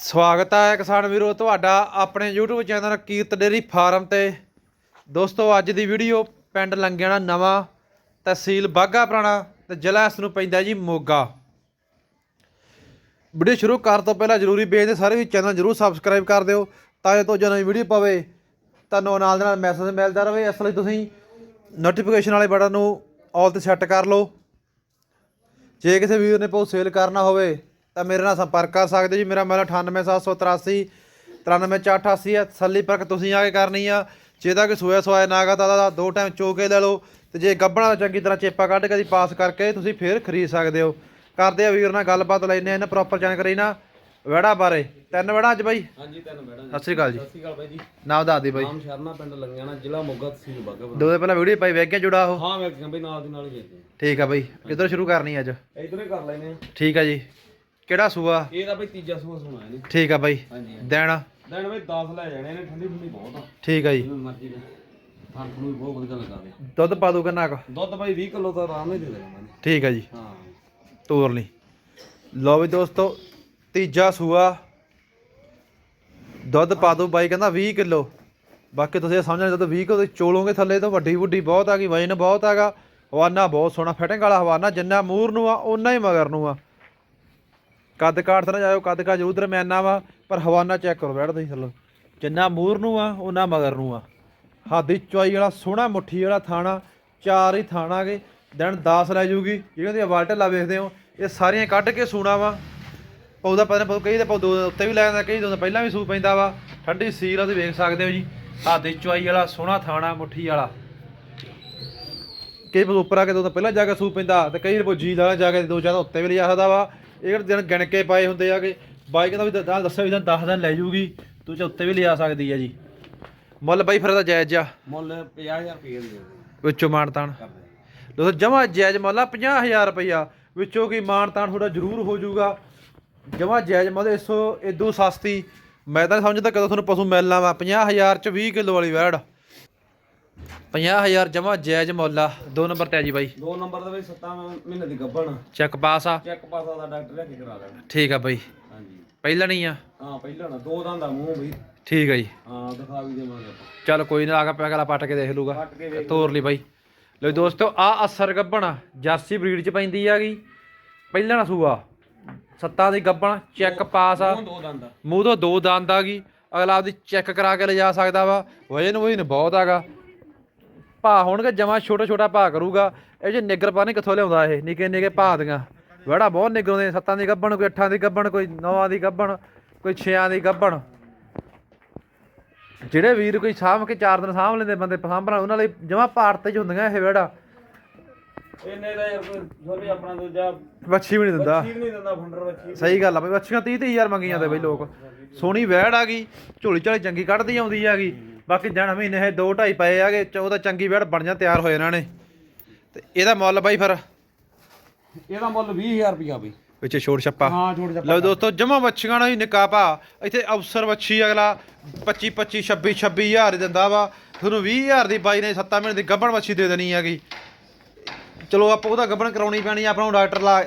ਸਵਾਗਤ ਹੈ ਕਿਸਾਨ ਵੀਰੋ, ਤੁਹਾਡਾ ਆਪਣੇ YouTube channel Kirat dairy farm ਤੇ। ਦੋਸਤੋ, ਅੱਜ ਦੀ ਵੀਡੀਓ ਪਿੰਡ ਲੰਗਿਆਣਾ ਨਵਾਂ, ਤਹਿਸੀਲ ਬਾਗਾ ਪੁਰਾਣਾ ਤੇ ਜ਼ਿਲ੍ਹਾ ਇਸ ਨੂੰ ਪੈਂਦਾ ਜੀ ਮੋਗਾ। ਵੀਡੀਓ ਸ਼ੁਰੂ ਕਰਨ ਤੋਂ ਪਹਿਲਾਂ ਜ਼ਰੂਰੀ ਬੇਨਤੀ ਸਾਰੇ ਵੀ ਚੈਨਲ ਜ਼ਰੂਰ ਸਬਸਕ੍ਰਾਈਬ ਕਰ ਦਿਓ ਤਾਂ ਜੋ ਜਦੋਂ ਨਵੀਂ ਵੀਡੀਓ ਪਵੇ। ਤੁਹਾਨੂੰ ਨਾਲ ਦੇ ਨਾਲ ਮੈਸੇਜ ਮਿਲਦਾ ਰਹੇ, ਇਸ ਲਈ ਤੁਸੀਂ ਨੋਟੀਫਿਕੇਸ਼ਨ ਵਾਲੇ ਬਟਨ ਨੂੰ ਆਲ ਤੇ ਸੈੱਟ ਕਰ ਲਓ। ਜੇ ਕਿਸੇ ਵੀਰ ਨੇ ਪੋ ਸੇਲ ਕਰਨਾ ਹੋਵੇ ਤਾਂ ਮੇਰੇ ਨਾਲ ਸੰਪਰਕ ਕਰ ਸਕਦੇ ਜੀ। ਮੇਰਾ ਮੋਬਾਈਲ 98783 93488 ਹੈ। ਤਸੱਲੀ ਪਰਖ ਤੁਸੀਂ ਆ ਕੇ ਕਰਨੀ ਆ। ਜੇ ਤਾਂ ਕਿ ਸੋਇਆ ਸੋਇਆ ਨਾਗਾ ਤਾਂ ਉਹਦਾ ਦੋ ਟਾਈਮ ਚੋ ਕੇ ਲੈ ਲਓ ਤੇ ਜੇ ਗੱਬਣਾ ਚੰਗੀ ਤਰ੍ਹਾਂ ਚੇਪਾ ਕੱਢ ਕੇ ਦੀ ਪਾਸ ਕਰਕੇ ਤੁਸੀਂ ਫੇਰ ਖਰੀਦ ਸਕਦੇ ਹੋ। ਕਰਦੇ ਆ ਵੀਰ ਨਾਲ ਗੱਲਬਾਤ ਲੈਨੇ ਆ ਇਹਨਾਂ ਪ੍ਰੋਪਰ ਜਾਣਕਾਰੀ ਨਾ ਵੜਾ ਬਾਰੇ। ਤਿੰਨ ਵੜਾ ਅੱਜ ਬਾਈ? ਹਾਂਜੀ ਤੈਨੂੰ ਮੈਡਮ ਸਤਿ ਸ੍ਰੀ ਅਕਾਲ ਜੀ। ਸਤਿ ਸ਼੍ਰੀ ਅਕਾਲ ਬਾਈ ਜੀ। ਨਾਮ ਦੱਸ ਦੇ ਬਾਈ। ਨਾਮ ਸ਼ਰਨਾ ਪਿੰਡ ਲੰਗਿਆਣਾ ਜ਼ਿਲ੍ਹਾ ਮੋਗਾ ਤਹਿਸੀਲ ਬਾਗਾ ਦੋ ਦਿਨ ਪਹਿਲਾਂ ਵੀਡੀਓ ਪਾਈ ਵੇਖ ਗਿਆ ਜੁੜਾ ਉਹ। ਹਾਂ ਕਿਹਾ ਬਈ ਨਾਲ ਦੀ ਨਾਲ ਹੀ ਠੀਕ ਆ ਬਾਈ। ਕਿੱਧਰ ਸ਼ੁਰੂ ਕਰਨੀ ਅੱਜ? ਇਧਰੇ ਕਰ ਲੈਨੇ ਆ ਠੀਕ ਆ ਜੀ। ਕਿਹੜਾ ਸੂਆ? ਇਹ ਤਾਂ ਬਈ ਤੀਜਾ ਸੂਆ ਸੁਣਾ ਇਹਨੇ। ਠੀਕ ਆ ਬਾਈ। ਹਾਂਜੀ ਦੇਣ। ਦਿਨ ਬਈ 10 ਲੈ ਜਾਣੇ ਨੇ ਠੰਡੀ ਠੰਡੀ ਬਹੁਤ ਆ। ਠੀਕ ਆ ਜੀ। ਜਿਵੇਂ ਮਰਜ਼ੀ ਦੇ। ਫ਼ਰਕ ਨੂੰ ਵੀ ਬਹੁਤ ਵਧੀਆ ਲਗਾ ਦੇ ਦੁੱਧ ਪਾ ਦੂ ਕਿੰਨਾ ਕੁ? ਦੁੱਧ ਬਈ 20 ਕਿਲੋ ਤਾਂ ਆਰਾਮ ਨਾਲ ਹੀ ਦੇ ਦੇਣਾ ਠੀਕ ਆ ਜੀ। ਹਾਂ। ਤੋਰ ਲਈ। ਲਓ ਵੀ ਦੋਸਤੋ ਤੀਜਾ ਸੂਆ। ਦੁੱਧ ਪਾ ਦੋ ਬਾਈ ਕਹਿੰਦਾ 20 ਕਿਲੋ। ਬਾਕੀ ਤੁਸੀਂ ਇਹ ਸਮਝਣਾ ਜਦੋਂ 20 ਕਿਲੋ ਚੋਲੋਗੇ ਥੱਲੇ ਤਾਂ ਵੱਡੀ ਵੱਡੀ ਬਹੁਤ ਆ ਗਈ ਵਜਨ ਬਹੁਤ ਹੈਗਾ ਹਵਾਨਾ ਬਹੁਤ ਸੋਹਣਾ ਫਿਟਿੰਗ ਵਾਲਾ ਹਵਾਨਾ ਜਿੰਨਾ ਮੂਰ ਨੂੰ ਆ ਓਨਾ ਹੀ ਮਗਰ ਨੂੰ ਆ। ਕੱਦ ਕਾਠ ਤੇ ਨਾ ਜਾਇਓ, ਕੱਦ ਕਾ ਜ਼ਰੂਰ ਦਰਮਿਆਨਾ ਵਾ, ਪਰ ਹਵਾਨਾ ਚੈੱਕ ਕਰੋ ਬੈਠ ਤੁਸੀਂ ਥੱਲੇ। ਜਿੰਨਾ ਮੂਰ ਨੂੰ ਆ, ਓਨਾ ਮਗਰ ਨੂੰ ਆ। ਹਾਦੀ ਚੁਆਈ ਵਾਲਾ, ਸੋਹਣਾ ਮੁੱਠੀ ਵਾਲਾ ਥਾਣਾ, ਚਾਰ ਹੀ ਥਾਣਾਗੇ ਦਿਨ 10 ਲੈ ਜੂਗੀ, ਜਿਹੜੀਆਂ ਤੁਸੀਂ ਵਾਲਟ ਲਾ ਵੇਖਦੇ ਹੋ, ਇਹ ਸਾਰੀਆਂ ਕੱਢ ਕੇ ਸੂਣਾ ਵਾ। ਪੌਦਾ ਪਤਾ ਨਹੀਂ ਕਈ ਦੇ ਪੌਦੋ ਉੱਤੇ ਵੀ ਲੈ ਜਾਂਦਾ, ਕਈ ਤੋਂ ਪਹਿਲਾਂ ਵੀ ਸੂ ਪੈਂਦਾ ਵਾ। ਠੰਡੀ ਸੀਲ ਆ, ਤੁਸੀਂ ਵੇਖ ਸਕਦੇ ਹੋ ਜੀ। ਹਾਦੀ ਚੁਆਈ ਵਾਲਾ, ਸੋਹਣਾ ਥਾਣਾ, ਮੁੱਠੀ ਵਾਲਾ। ਕਈ ਵਾਰ ਉੱਪਰ ਆ ਕੇ ਦੋ ਤਾਂ ਪਹਿਲਾਂ ਜਾ ਕੇ ਸੂ ਪੈਂਦਾ, ਤੇ ਕਈ ਵਾਰ ਜੀ ਲਾ ਜਾ ਕੇ ਦੋ ਚਾਰ ਉੱਤੇ ਵੀ ਲਿਆ ਸਕਦਾ ਵਾ। ਇਹ ਕਿਹੜੇ ਦਿਨ ਗਿਣ ਕੇ ਪਾਏ ਹੁੰਦੇ ਆਗੇ ਬਾਈ ਕਹਿੰਦਾ ਵੀ ਦ- ਦੱਸਿਆ ਵੀ 10 ਦਿਨ ਲੈ ਜੂਗੀ ਤੂੰ ਚ ਉੱਤੇ ਵੀ ਲਿਜਾ ਸਕਦੀ ਆ ਜੀ। ਮੁੱਲ ਬਾਈ ਫਿਰ ਦਾ ਜਾਇਜ਼ ਆ। ਮੁੱਲ 50000 ਰੁਪਏ ਦੇ ਦੇ ਵਿੱਚੋਂ ਮਾਣ ਤਾਣ। ਕਰਦੇ ਦੋਸਤੋ ਜਮਾ ਜਾਇਜ਼ ਮੁੱਲ ਆ 50000 ਰੁਪਈਆ। ਵਿੱਚੋਂ ਕੀ ਮਾਣ ਤਾਣ ਥੋੜਾ ਜ਼ਰੂਰ ਹੋ ਜਾਊਗਾ ਜਮਾ ਜਾਇਜ਼ ਮੁੱਲ ਇਸੋ ਇਦੋਂ ਸਸਤੀ। ਮੈਂ ਤਾਂ ਸਮਝਦਾ ਕਦੋਂ ਤੁਹਾਨੂੰ ਪਸ਼ੂ ਮਿਲਣਾ ਵਾ। 50000 ਚ 20 ਕਿਲੋ ਵਾਲੀ ਵੈੜ। 50000 ਜਮਾ ਜਾਇਜ਼ ਮੁੱਲ ਆ। ਦੋ ਨੰਬਰ ਤੇ ਆ ਜੀ ਬਾਈ। ਦੋ ਨੰਬਰ ਦੇ ਵਿੱਚ 7 ਮਹੀਨੇ ਦੀ ਗੱਭਣ ਚੈੱਕ ਪਾਸ ਆ। ਚੈੱਕ ਪਾਸਾ ਦਾ ਡਾਕਟਰ ਲੈ ਕੇ ਕਰਾ ਲੈਣਾ ਠੀਕ ਆ ਬਾਈ। ਹਾਂਜੀ। ਪਹਿਲਾਂ ਨਹੀਂ ਆ। ਹਾਂ ਪਹਿਲਾਂ ਨਾ ਦੋ ਦੰਦ ਦਾ ਮੂੰਹ ਬਈ। ਠੀਕ ਆ ਜੀ। ਹਾਂ ਦਿਖਾ ਵੀ ਦੇਵਾਂਗੇ ਆਪਾਂ। ਚੱਲ ਕੋਈ ਨਾ ਆ ਕੇ ਪੈਗਲਾ ਪੱਟ ਕੇ ਦੇਖ ਲੂਗਾ ਕੱਟ ਕੇ ਵੇਖ ਤੋਰ ਲਈ ਬਾਈ। ਲੋ ਦੋਸਤੋ ਆ ਅਸਰ ਗੱਬਣ ਜਰਸੀ ਬਰੀਡ ਚ ਪੈਂਦੀ ਆਗੀ ਪਹਿਲਾਂ ਨਾ ਸੂਆ। ਸੱਤਾਂ ਦੀ ਗੱਬਣ ਚੈੱਕ ਪਾਸ ਆ। ਮੂੰਹ ਦੋ ਦੰਦ ਆ। ਮੂੰਹ ਤੋਂ ਦੋ ਦੰਦ ਆ ਗਈ। ਅਗਲਾ ਆਪਦੀ ਚੈੱਕ ਕਰਾ ਕੇ ਲਿਜਾ ਸਕਦਾ ਵਾ। ਵਜਨ ਵਜਨ ਬਹੁਤ ਆਗਾ। ਭਾ ਹੋਣਗੇ ਜਮਾ ਛੋਟਾ ਛੋਟਾ ਭਾ ਕਰੂਗਾ। ਇਹ ਜੇ ਨਿੱਗਰ ਪਾਣੀ ਕਿੱਥੋਂ ਲਿਆਉਂਦਾ ਇਹ ਨਿੱਕੇ ਨਿੱਕੇ ਭਾ ਦੀਆਂ। ਵੜਾ ਬਹੁਤ ਨਿੱਗਰਦੇ ਸੱਤਾਂ ਦੀ ਗੱਬਣ ਕੋਈ ਅੱਠਾਂ ਦੀ ਗੱਬਣ ਕੋਈ ਨੌਆਂ ਦੀ ਗੱਬਣ ਕੋਈ ਛਿਆਂ ਦੀ ਗੱਬਣ ਜਿਹੜੇ ਵੀਰ ਕੋਈ ਸਾਂਭ ਕੇ ਚਾਰ ਦਿਨ ਸਾਂਭ ਲੈਂਦੇ ਬੰਦੇ ਸਾਂਭਣ ਉਹਨਾਂ ਲਈ ਜਮਾ ਭਾਰਤ ਚ ਹੁੰਦੀਆਂ ਇਹ ਵੜਾ ਇਹਨੇ ਦਾ ਯਾਰ ਕੋਈ ਛੋਲੇ ਆਪਣਾ ਦੂਜਾ ਵੱਛੀ ਵੀ ਨਹੀਂ ਦਿੰਦਾ। ਚੀਰ ਨਹੀਂ ਦਿੰਦਾ ਫੰਡਰ ਵੱਛੀ ਸਹੀ ਗੱਲ ਆ ਬਈ ਵੱਛੀਆਂ 30 30000 ਮੰਗੀ ਜਾਂਦੇ ਬਈ ਲੋਕ। ਸੋਹਣੀ ਵੈੜ ਆ ਗਈ ਝੋਲੀ ਝਾਲੀ ਚੰਗੀ ਕੱਢਦੀ ਆਉਂਦੀ ਹੈਗੀ। ਬਾਕੀ ਜਣ ਮਹੀਨੇ ਇਹ 2 2.5 ਪਏ ਆਗੇ ਉਹਦਾ ਚੰਗੀ ਵੈੜ ਬਣ ਜਾ ਤਿਆਰ ਹੋਏ ਇਹਨਾਂ ਨੇ। ਤੇ ਇਹਦਾ ਮੁੱਲ ਬਾਈ ਫਿਰ? ਇਹਦਾ ਮੁੱਲ 20000 ਰੁਪਿਆ ਬਈ। ਵਿੱਚ ਛੋੜ ਛੱਪਾ। ਹਾਂ ਛੋੜ ਜਾ ਲਓ ਦੋਸਤੋ ਜਮਾ ਵੱਛੀਆਂ ਨਾਲ ਹੀ ਨਿਕਾਹ ਪਾ ਇੱਥੇ ਅਫਸਰ ਵੱਛੀ ਅਗਲਾ 25 25 26 26000 ਹੀ ਦਿੰਦਾ ਵਾ। ਤੁਹਾਨੂੰ 20000 ਦੀ ਬਾਈ ਨੇ 7 ਮਹੀਨੇ ਦੀ ਗੱਭਣ ਵੱਛੀ ਦੇ ਦੇਣੀ ਹੈਗੀ। ਚਲੋ ਆਪਾਂ ਉਹਦਾ ਗੱਭਣ ਕਰਾਉਣੀ ਪੈਣੀ ਆਪਾਂ ਨੂੰ ਡਾਕਟਰ ਲਾ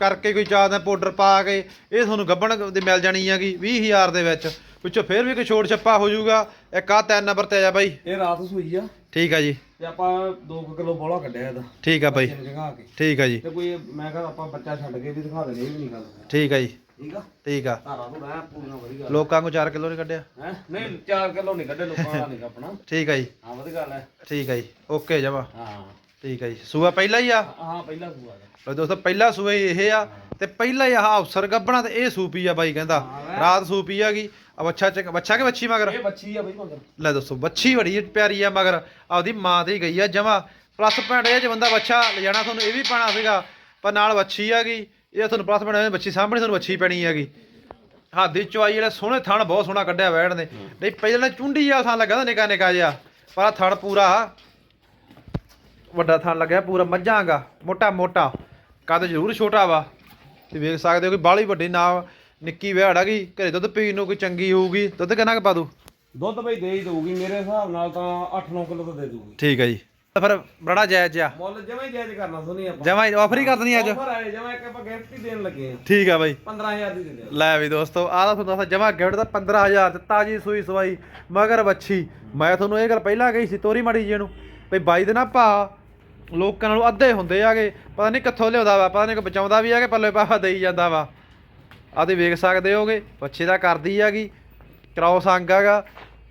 ਕਰਕੇ ਕੋਈ ਚਾਹ ਦਾ ਪਾਊਡਰ ਪਾ ਕੇ ਇਹ ਤੁਹਾਨੂੰ ਗੱਭਣ ਦੀ ਮਿਲ ਜਾਣੀ ਹੈਗੀ 20000 ਦੇ ਵਿੱਚ। ਵਿੱਚੋਂ ਫੇਰ ਵੀ ਕੋਈ ਛੋੜ ਛੱਪਾ ਹੋ ਜਾਊਗਾ। ਇੱਕ ਆ ਤਿੰਨ ਨੰਬਰ ਤੇ ਆ ਜਾ ਬਾਈ। ਇਹ ਰਾਤ ਸੂਈ ਆ। ਠੀਕ ਆ ਜੀ। ਤੇ ਆਪਾਂ 2 ਕਿਲੋ ਬੋਲਾ ਕੱਢਿਆ ਇਹਦਾ। ਠੀਕ ਆ ਬਾਈ। ਕੇ। ਠੀਕ ਆ ਜੀ। ਤੇ ਕੋਈ ਮੈਂ ਕਿਹਾ ਆਪਾਂ ਬੱਚਾ ਛੱਡ ਕੇ ਵੀ ਦਿਖਾ ਦੇਣੀ ਇਹ ਵੀ ਨਹੀਂ ਗੱਲ। ਠੀਕ ਆ ਜੀ। ਠੀਕ ਆ? ਠੀਕ ਆ। ਧਾਰਾ ਤੋਂ ਰਹਿ ਪੂਰੀਆਂ ਵਧੀਆ। ਲੋਕਾਂ ਨੂੰ 4 ਕਿਲੋ ਨਹੀਂ ਕੱਢਿਆ। ਹੈ? ਨਹੀਂ 4 ਕਿਲੋ ਨਹੀਂ ਕੱਢੇ ਲੋਕਾਂ ਦਾ ਨਹੀਂ ਆਪਣਾ। ਠੀਕ ਆ ਜੀ। ਹਾਂ ਵਧੀਆ ਗੱਲ ਹੈ ਠੀਕ ਆ ਜੀ। ਓਕੇ ਜਮਾ। ਹਾਂ। ਠੀਕ ਆ ਜੀ। ਸੂਆ ਪਹਿਲਾ ਹੀ ਆ। ਹਾਂ ਪਹਿਲਾ ਸੂਆ ਲਓ ਦੋਸਤੋ ਪਹਿਲਾ ਸੂਆ ਹੀ ਇਹ ਆ। ਤੇ ਪਹਿਲਾ ਹੀ ਆਹ ਅਫਸਰ ਗੱਬਣਾ ਤੇ ਇਹ ਸੂਪੀ ਆ ਬਾਈ ਕਹਿੰਦਾ। ਰਾਤ ਸੂਪੀ ਆ ਗਈ। ਆ ਬੱਚਾ ਚ ਬੱਚਾ ਕੇ ਬੱਚੀ ਮਗਰ? ਇਹ ਬੱਚੀ ਆ ਬਈ ਮਗਰ। ਲੈ ਦੱਸੋ ਬੱਚੀ ਬੜੀ ਪਿਆਰੀ ਆ ਮਗਰ। ਆਪਦੀ ਮਾਂ ਤੇ ਹੀ ਗਈ ਆ ਜਮਾ ਪਲੱਸ ਪੁਆਇੰਟ ਇਹ ਜੇ ਬੰਦਾ ਬੱਚਾ ਲਿਜਾਣਾ ਤੁਹਾਨੂੰ ਇਹ ਵੀ ਪਾਣਾ ਸੀਗਾ ਪਰ ਨਾਲ ਬੱਚੀ ਆ ਗਈ। ਇਹ ਤੁਹਾਨੂੰ ਪਲੱਸ ਪੁਆਇੰਟ ਬੱਚੀ ਸਾਹਮਣੇ ਤੁਹਾਨੂੰ ਬੱਚੀ ਪੈਣੀ ਹੈਗੀ। ਹਾਦੀ ਚਵਾਈ ਜਿਹੜਾ ਸੋਹਣੇ ਥਣ ਬਹੁਤ ਸੋਹਣਾ ਕੱਢਿਆ ਵੈੜ ਨੇ। ਨਹੀਂ ਪਹਿਲਾਂ ਚੁੰਡੀ ਆ ਥਾਂ ਲੱਗਾ ਤਾਂ ਨਿਕਾ ਨਿਕਾ ਜਿਹਾ ਪਰ ਆਹ ਥਣ ਪੂਰਾ ਵੱਡਾ ਥਣ ਲੱਗਿਆ ਪੂਰਾ ਮੱਝਾਂਗਾ ਮੋਟਾ ਮੋਟਾ। ਕੱਦ ਜ਼ਰੂਰ ਛੋਟਾ ਵਾ। ਤੇ ਵੇਖ ਸਕਦੇ ਹੋ ਕਿ ਬਾਹਲੀ ਵੱਡੀ ਨਾ ਨਿੱਕੀ ਵੈੜ ਹੈਗੀ ਘਰੇ ਦੁੱਧ ਪੀਣ ਨੂੰ ਕੋਈ ਚੰਗੀ ਹੋਊਗੀ ਦੁੱਧ ਕਿੰਨਾ ਕੁ ਪਾ ਦੂ ਦੁੱਧ ਬਈ ਦੇ ਹੀ ਦਊਗੀ ਮੇਰੇ ਹਿਸਾਬ ਨਾਲ ਤਾਂ 8-9 ਕਿਲੋ ਤਾਂ ਦੇ ਦਊਗੀ। ਠੀਕ ਹੈ ਜੀ। ਫਿਰ ਬੜਾ ਜਾਇਜ਼ ਜਿਹਾ ਮੁੱਲ ਜਮਾ ਹੀ ਜਾਇਜ਼ ਕਰਨਾ ਸੁਣੀ ਆਪਾਂ। ਜਮਾ ਆਫਰ ਹੀ ਕਰ ਦਨੀ ਅੱਜ। ਆਫਰ ਆਏ ਜਮਾ ਇੱਕ ਆਪਾਂ ਗਿਫਟ ਹੀ ਦੇਣ ਲੱਗੇ ਆ। ਠੀਕ ਆ ਬਾਈ। 15000 ਦੀ ਦਿੰਦੇ ਆ ਲੈ ਵੀ ਦੋਸਤੋ ਆਹ ਤਾਂ ਤੁਹਾਨੂੰ ਦੱਸਾਂ ਜਮਾ ਗਿਫਟ ਦਾ 15000 ਤੇ ਤਾਜੀ ਸੂਈ ਸਵਾਈ ਮਗਰ ਵੱਛੀ। ਮੈਂ ਤੁਹਾਨੂੰ ਇਹ ਗੱਲ ਪਹਿਲਾਂ ਕਹੀ ਸੀ ਤੋਰੀ ਮਾੜੀ ਜੀ ਨੂੰ ਵੀ ਬਾਈ ਦੇ ਨਾ ਭਾ ਲੋਕਾਂ ਨਾਲੋਂ ਅੱਧੇ ਹੁੰਦੇ ਆਗੇ ਪਤਾ ਨਹੀਂ ਕਿੱਥੋਂ ਲਿਆਉਂਦਾ ਵਾ ਪਤਾ ਨਹੀਂ ਕਿ ਬਚਾਉਂਦਾ ਵੀ ਆ ਕਿ ਪੱਲੇ ਪਾਹਾ ਦੇਈ ਜਾਂਦਾ ਵਾ। ਆਹ ਤੇ ਵੇਖ ਸਕਦੇ ਹੋਗੇ ਬੱਚੇ ਦਾ ਕਰਦੀ ਹੈਗੀ ਕ੍ਰਾਸ ਅੰਗ ਹੈਗਾ।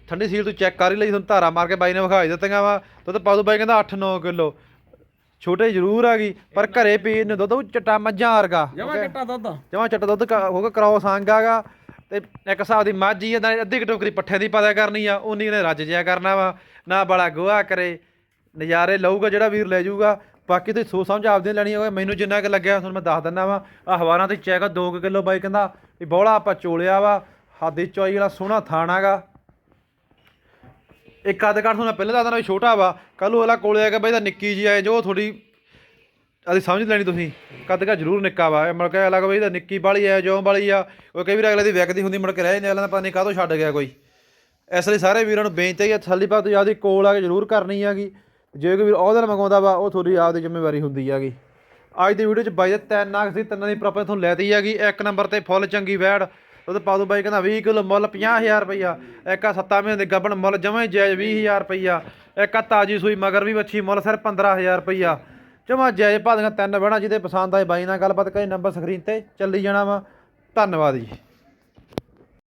ਠੰਡੀ ਸੀਲ ਤੂੰ ਚੈੱਕ ਕਰ ਹੀ ਲਈ ਤੁਹਾਨੂੰ ਧਾਰਾ ਮਾਰ ਕੇ ਬਾਈ ਨੇ ਵਿਖਾਈ ਦਿੱਤੀਆਂ ਵਾ। ਦੁੱਧ ਪਾਦੂ ਬਾਈ ਕਹਿੰਦਾ 8-9 ਕਿਲੋ। ਛੋਟੇ ਜ਼ਰੂਰ ਹੈਗੀ ਪਰ ਘਰੇ ਪੀਣ ਨੂੰ ਦੁੱਧ ਉਹ ਚਟਾ ਮੱਝਾਂ ਵਰਗਾ ਜਮਾ ਕਿੱਟਾ ਦੁੱਧ। ਜਮਾ ਚਟਾ ਦੁੱਧ ਕ- ਹੋਗਾ ਕ੍ਰਾਸ ਅੰਗ ਹੈਗਾ। ਤੇ ਇੱਕ ਹਿਸਾਬ ਦੀ ਮਾਝੀ ਆ ਨਾਲੇ ਅੱਧੀ ਟੋਕਰੀ ਪੱਠੇ ਦੀ ਪਤਾ ਕਰਨੀ ਆ ਉਨੀ ਨੇ ਰੱਜ ਜਿਆ ਕਰਨਾ ਵਾ। ਨਾ ਬੜਾ ਗੋਹਾ ਕਰੇ ਨਜ਼ਾਰੇ ਲਊਗਾ ਜਿਹੜਾ ਵੀਰ ਲੈ ਜਾਊਗਾ। ਬਾਕੀ ਤੁਸੀਂ ਸੋਚ ਸਮਝ ਆਪਦੇ ਲੈਣੀ ਹੋਵੇ, ਮੈਨੂੰ ਜਿੰਨਾ ਕੁ ਲੱਗਿਆ, ਤੁਹਾਨੂੰ ਮੈਂ ਦੱਸ ਦਿੰਦਾ ਵਾ। ਆ ਹਵਾਰਾਂ ਤੇ ਚੈੱਕ 2 ਕਿਲੋ ਬਾਈ ਕਹਿੰਦਾ, ਵੀ ਬੋਲਾ ਆਪਾਂ ਚੋਲਿਆ ਵਾ, ਹਾਦੀ ਚੋਈ ਵਾਲਾ ਸੋਹਣਾ ਥਾਣਾਗਾ ਇੱਕ ਅੱਧ ਕੱਢ ਤੁਹਾਨੂੰ ਪਹਿਲਾਂ ਦੱਸਦਾ ਵੀ ਛੋਟਾ ਵਾ ਕੱਲ ਨੂੰ ਅਗਲਾ ਕੋਲੇ ਆ ਕੇ ਬਈ ਤਾਂ ਨਿੱਕੀ ਜੀ ਆਏ ਜੋ ਥੋੜੀ ਅਸੀਂ ਸਮਝ ਲੈਣੀ ਤੁਸੀਂ ਕੱਦ ਕਾ ਜ਼ਰੂਰ ਨਿੱਕਾ ਵਾ। ਇਹ ਮੁੜ ਕੇ ਅਲੱਗ ਬਈ ਤਾਂ ਨਿੱਕੀ ਵਾਲੀ ਆ, ਜੋ ਵਾਲੀ ਆ, ਉਹ ਕਈ ਵਾਰ ਅਗਲੇ ਦੀ ਵਿਕਦੀ ਹੁੰਦੀ, ਮੁੜ ਕੇ ਰਹਿ ਜਾਂਦੇ ਅਗਲਾ ਦਾ ਪਤਾ ਨਹੀਂ ਕਾਹਤੋਂ ਛੱਡ ਗਿਆ ਕੋਈ। ਇਸ ਲਈ ਸਾਰੇ ਵੀਰਾਂ ਨੂੰ ਬੇਨਤੀ ਹੈ ਥੱਲੀ ਪਾ ਤੁਸੀਂ ਆਪਦੀ ਕੋਲ ਆ ਕੇ ਜ਼ਰੂਰ ਕਰਨੀ ਹੈਗੀ। ਜੇ ਕੋਈ ਵੀਰ ਉਹਦੇ ਨਾਲ ਮੰਗਾਉਂਦਾ ਵਾ, ਉਹ ਤੁਹਾਡੀ ਆਪ ਦੀ ਜ਼ਿੰਮੇਵਾਰੀ ਹੁੰਦੀ ਹੈਗੀ। ਅੱਜ ਦੀ ਵੀਡੀਓ 'ਚ ਬਾਈ ਦੇ ਤਿੰਨ ਨਾਗ ਸੀ, ਤਿੰਨਾਂ ਦੀ ਪ੍ਰਾਪਰ ਤੁਹਾਨੂੰ ਲੈਤੀ ਹੈਗੀ। ਇੱਕ ਨੰਬਰ ਤੇ ਫੁੱਲ ਚੰਗੀ ਵੈੜ, ਉਹਦੇ ਪਾ ਦੋ ਬਾਈ ਕਹਿੰਦਾ 20 ਕਿਲੋ ਮੁੱਲ 50000 ਰੁਪਈਆ। ਇੱਕ ਆ 7 ਮਹੀਨੇ ਦੇ ਗੱਬਣ ਮੁੱਲ, ਜਮੇ ਹੀ ਜਾਇਜ਼ 20000 ਰੁਪਈਆ। ਇੱਕ ਆ ਤਾਜੀ ਸੂਈ ਮਗਰ ਵੀ ਵੱਛੀ ਮੁੱਲ ਸਿਰ 15000 ਰੁਪਈਆ। ਜਮਾਂ ਜਾਇਜ਼ ਭਾਦੀਆਂ ਤਿੰਨ ਵੈੜਾਂ, ਜਿਹਦੇ ਪਸੰਦ ਆਏ ਬਾਈ ਨਾਲ ਗੱਲਬਾਤ ਕਰੇ, ਨੰਬਰ ਸਕਰੀਨ ਤੇ ਚੱਲੀ ਜਾਣਾ ਵਾ। ਧੰਨਵਾਦ ਜੀ।